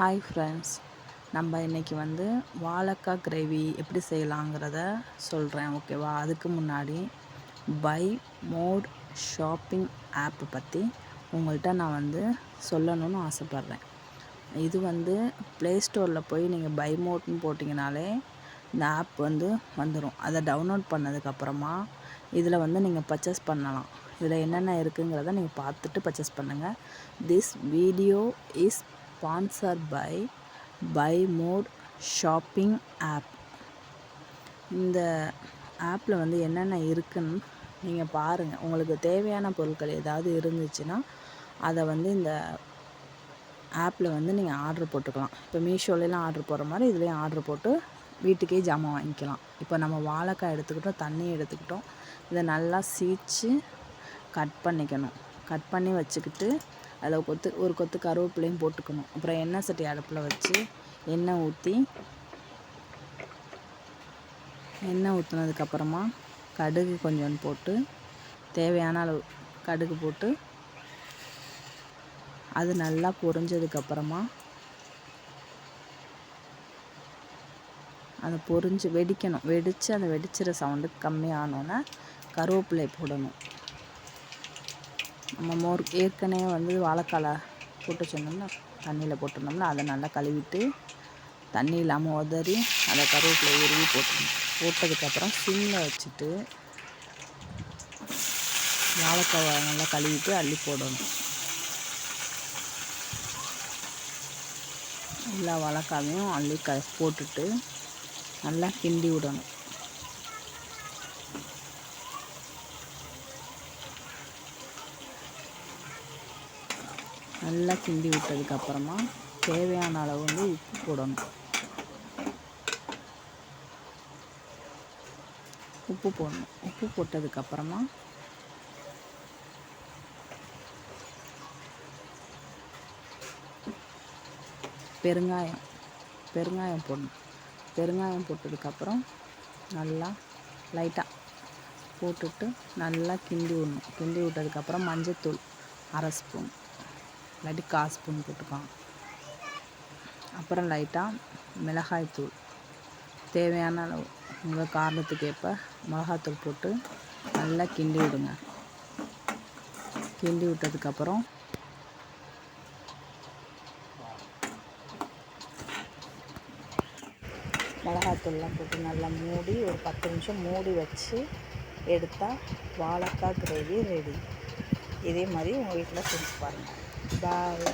Hi friends நம்ம இன்றைக்கி வந்து வாழைக்காய் கிரேவி எப்படி செய்யலாங்கிறத சொல்கிறேன் ஓகேவா அதுக்கு முன்னாடி பை மோட் ஷாப்பிங் ஆப்பை பற்றி உங்கள்கிட்ட நான் வந்து சொல்லணும்னு ஆசைப்பட்றேன். இது வந்து ப்ளே ஸ்டோரில் போய் நீங்கள் பை மோட்னு போட்டிங்கனாலே இந்த ஆப் வந்து வந்துடும் அதை டவுன்லோட் பண்ணதுக்கப்புறமா இதில் வந்து நீங்கள் பர்ச்சேஸ் பண்ணலாம். இதில் என்னென்ன இருக்குங்கிறத நீங்கள் பார்த்துட்டு பர்ச்சேஸ் பண்ணுங்கள் this video is sponsor by by mode shopping app இந்த ஆப்பில் வந்து என்னென்ன இருக்குன்னு நீங்கள் பாருங்கள் உங்களுக்கு தேவையான பொருட்கள் ஏதாவது இருந்துச்சுன்னா அதை வந்து இந்த ஆப்பில் வந்து நீங்கள் ஆர்டர் போட்டுக்கலாம். இப்போ மீஷோலலாம் ஆர்டர் போடுற மாதிரி இதுலேயும் ஆர்டர் போட்டு வீட்டுக்கே ஜாமான் வாங்கிக்கலாம். இப்போ நம்ம வாழைக்காய் எடுத்துக்கிட்டோம் தண்ணி எடுத்துக்கிட்டோம். இதை நல்லா சீச்சு கட் பண்ணிக்கணும். கட் பண்ணி வச்சுக்கிட்டு அதில் கொத்து ஒரு கொத்து கருவேப்பிலையும் போட்டுக்கணும். அப்புறம் எண்ணெய் சட்டி அடுப்பில் வச்சு எண்ணெய் ஊற்றி எண்ணெய் ஊற்றுனதுக்கப்புறமா கடுகு கொஞ்சம் போட்டு தேவையான அளவு கடுகு போட்டு அது நல்லா பொரிஞ்சதுக்கப்புறமா அதை பொரிஞ்சு வெடிக்கணும். வெடித்து அந்த வெடிச்சிற சவுண்டு கம்மியானோன்னே கருவேப்பிலை போடணும். நம்ம மோர் ஏற்கனவே வந்து வாழைக்காலை போட்டு வச்சுருந்தோம்னா தண்ணியில் போட்டிருந்தோம்னா அதை நல்லா கழுவிட்டு தண்ணி இல்லாமல் உதறி அதை கருவேப்பிலை உருவி போட்டுருணும் போட்டதுக்கப்புறம் சிம்மில் வச்சுட்டு வாழைக்காவை நல்லா கழுவிட்டு அள்ளி போடணும். எல்லா வாழைக்காவையும் அள்ளி க போட்டுட்டு நல்லா கிண்டி விடணும். நல்லா கிண்டி விட்டதுக்கப்புறமா தேவையான அளவு வந்து உப்பு போடணும். உப்பு போடணும். உப்பு போட்டதுக்கப்புறமா பெருங்காயம் பெருங்காயம் போடணும். பெருங்காயம் போட்டதுக்கப்புறம் நல்லா லைட்டாக போட்டுட்டு நல்லா கிண்டி விடணும். கிண்டி விட்டதுக்கப்புறம் மஞ்சத்தூள் அரை ஸ்பூன். இல்லாட்டி கால் ஸ்பூன் போட்டுக்கலாம் அப்புறம் லைட்டாக மிளகாய்த்தூள். தேவையான அளவு. உங்கள் காரணத்துக்கு ஏற்ப மிளகாத்தூள் போட்டு நல்லா கிண்டி விடுங்க. கிண்டி விட்டதுக்கப்புறம் மிளகாத்தூள்லாம் போட்டு நல்லா மூடி ஒரு பத்து நிமிஷம் மூடி வச்சு எடுத்தால் வாழைக்காய் கிரேவி ரெடி இதே மாதிரி உங்கள் வீட்டில் செஞ்சு பாருங்கள் பாய்